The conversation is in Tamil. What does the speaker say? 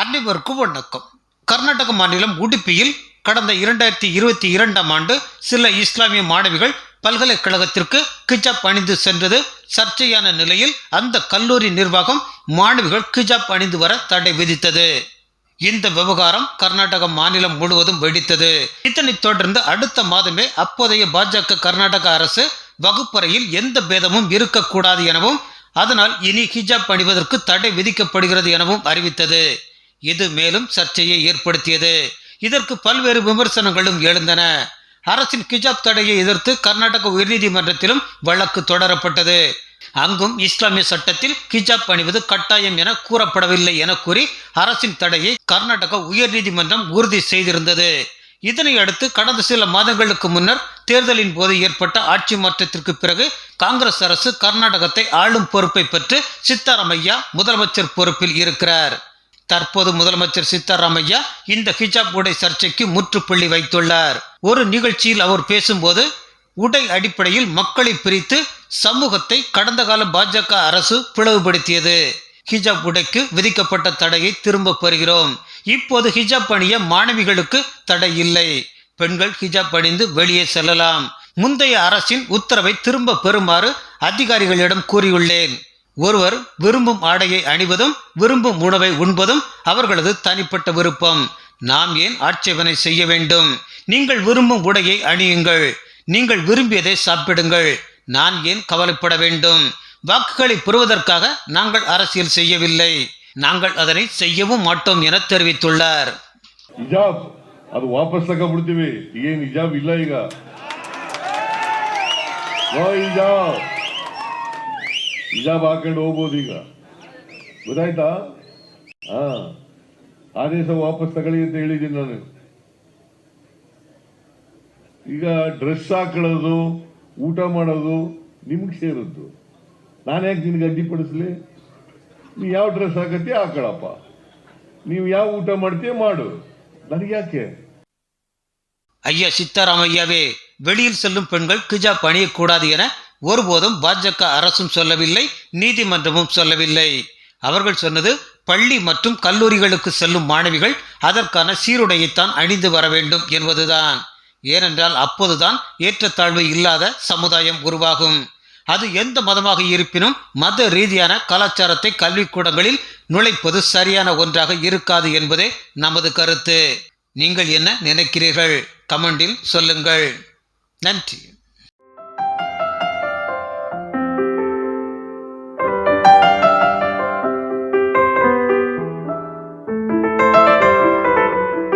அனைவருக்கும் வணக்கம் கர்நாடக மாநிலம் உடுப்பியில் கடந்த இரண்டாயிரத்தி இருபத்தி இரண்டாம் ஆண்டு சில இஸ்லாமிய மாணவிகள் பல்கலைக்கழகத்திற்கு கிஜாப் அணிந்து சென்றது. சர்ச்சையான நிலையில் அந்த கல்லூரி நிர்வாகம் மாணவிகள் கிஜாப் அணிந்து வர தடை விதித்தது. இந்த விவகாரம் கர்நாடக மாநிலம் முழுவதும் வெடித்தது. இதனைத் தொடர்ந்து அடுத்த மாதமே அப்போதைய பாஜக கர்நாடக அரசு வகுப்பறையில் எந்த பேதமும் இருக்கக்கூடாது எனவும் அதனால் இனி ஹிஜாப் அணிவதற்கு தடை விதிக்கப்படுகிறது எனவும் அறிவித்தது. இது மேலும் சர்ச்சையை ஏற்படுத்தியது. இதற்கு பல்வேறு விமர்சனங்களும் எழுந்தன. அரசின் கிஜாப் தடையை எதிர்த்து கர்நாடக உயர்நீதிமன்றத்திலும் வழக்கு தொடரப்பட்டது. அங்கும் இஸ்லாமிய சட்டத்தில் கிஜாப் அணிவது கட்டாயம் என கூறப்படவில்லை என கூறி அரசின் தடையை கர்நாடக உயர்நீதிமன்றம் உறுதி செய்திருந்தது. இதனை அடுத்து கடந்த சில மாதங்களுக்கு முன்னர் தேர்தலின் போது ஏற்பட்ட ஆட்சி மாற்றத்திற்கு பிறகு காங்கிரஸ் அரசு கர்நாடகத்தை ஆளும் பொறுப்பை பெற்று சித்தாராமையா முதலமைச்சர் பொறுப்பில் இருக்கிறார். தற்போது முதலமைச்சர் சித்தாராமையா இந்த ஹிஜாப் உடை சர்ச்சைக்கு முற்றுப்புள்ளி வைத்துள்ளார். ஒரு நிகழ்ச்சியில் அவர் பேசும்போது உடை அடிப்படையில் மக்களை பிரித்து சமூகத்தை கடந்த கால பாஜக அரசு பிளவுபடுத்தியது. ஹிஜாப் உடைக்கு விதிக்கப்பட்ட தடையை திரும்ப பெறுகிறோம். இப்போது ஹிஜாப் அணிய மாணவிகளுக்கு தடை இல்லை. பெண்கள் ஹிஜாப் அணிந்து வெளியே செல்லலாம். முந்தைய அரசின் உத்தரவை திரும்ப பெறுமாறு அதிகாரிகளிடம் கூறியுள்ளேன். ஒருவர் விரும்பும் ஆடையை அணிவதும் விரும்பும் உணவை உண்பதும் அவர்களது தனிப்பட்ட விருப்பம் நாம் ஏன் ஆட்சேபனை செய்ய வேண்டும் நீங்கள் விரும்பும் உடையை அணியுங்கள் நீங்கள் விரும்பியதை சாப்பிடுங்கள் நான் ஏன் கவலைப்பட வேண்டும் வாக்குகளை பெறுவதற்காக நாங்கள் அரசியல் செய்யவில்லை நாங்கள் அதனை செய்யவும் மாட்டோம் என தெரிவித்துள்ளார் ಹಿಜಾಬ್ ಅದು ವಾಪಸ್ ತಗೊಂಡ್ಬಿಡ್ತೀವಿ ಏನ್ ಹಿಜಾಬ್ ಇಲ್ಲ ಈಗ ನೋ ಹಿಜಾಬ್ ಹಿಜಾಬ್ ಹಾಕೊಂಡು ಹೋಗ್ಬೋದು ಈಗ ಗೊತ್ತಾಯ್ತಾ ಹಾ ಆದೇಶ ವಾಪಸ್ ತಗೊಳ್ಳಿ ಅಂತ ಹೇಳಿದ್ದೀನಿ ನಾನು ಈಗ ಡ್ರೆಸ್ ಹಾಕೊಳ್ಳೋದು ಊಟ ಮಾಡೋದು ನಿಮ್ಗೆ ಸೇರದ್ದು ನಾನು ಯಾಕೆ ನಿನ್ಗೆ ಅಡ್ಡಿಪಡಿಸ್ಲಿ ನೀ ಯಾವ ಡ್ರೆಸ್ ಹಾಕತ್ತೀಯ ಹಾಕೊಳಪ್ಪ ನೀವು ಯಾವ ಊಟ ಮಾಡ್ತೀಯ ಮಾಡು ನನಗೆ ಯಾಕೆ ஐயா சித்தாராமையாவே வெளியில் செல்லும் பெண்கள் கிஜாப் அணியக்கூடாது என ஒருபோதும் பாஜக அரசும் சொல்லவில்லை நீதிமன்றமும் சொல்லவில்லை. அவர்கள் சொன்னது பள்ளி மற்றும் கல்லூரிகளுக்கு செல்லும் மாணவிகள் அதற்கான சீருடையைத்தான் அணிந்து வர வேண்டும் என்பதுதான். ஏனென்றால் அப்போதுதான் ஏற்றத்தாழ்வு இல்லாத சமுதாயம் உருவாகும். அது எந்த மதமாக இருப்பினும் மத ரீதியான கலாச்சாரத்தை கல்விக்கூடங்களில் நுழைப்பது சரியான ஒன்றாக இருக்காது என்பதே நமது கருத்து. நீங்கள் என்ன நினைக்கிறீர்கள்? கமெண்டில் சொல்லுங்கள். நன்றி.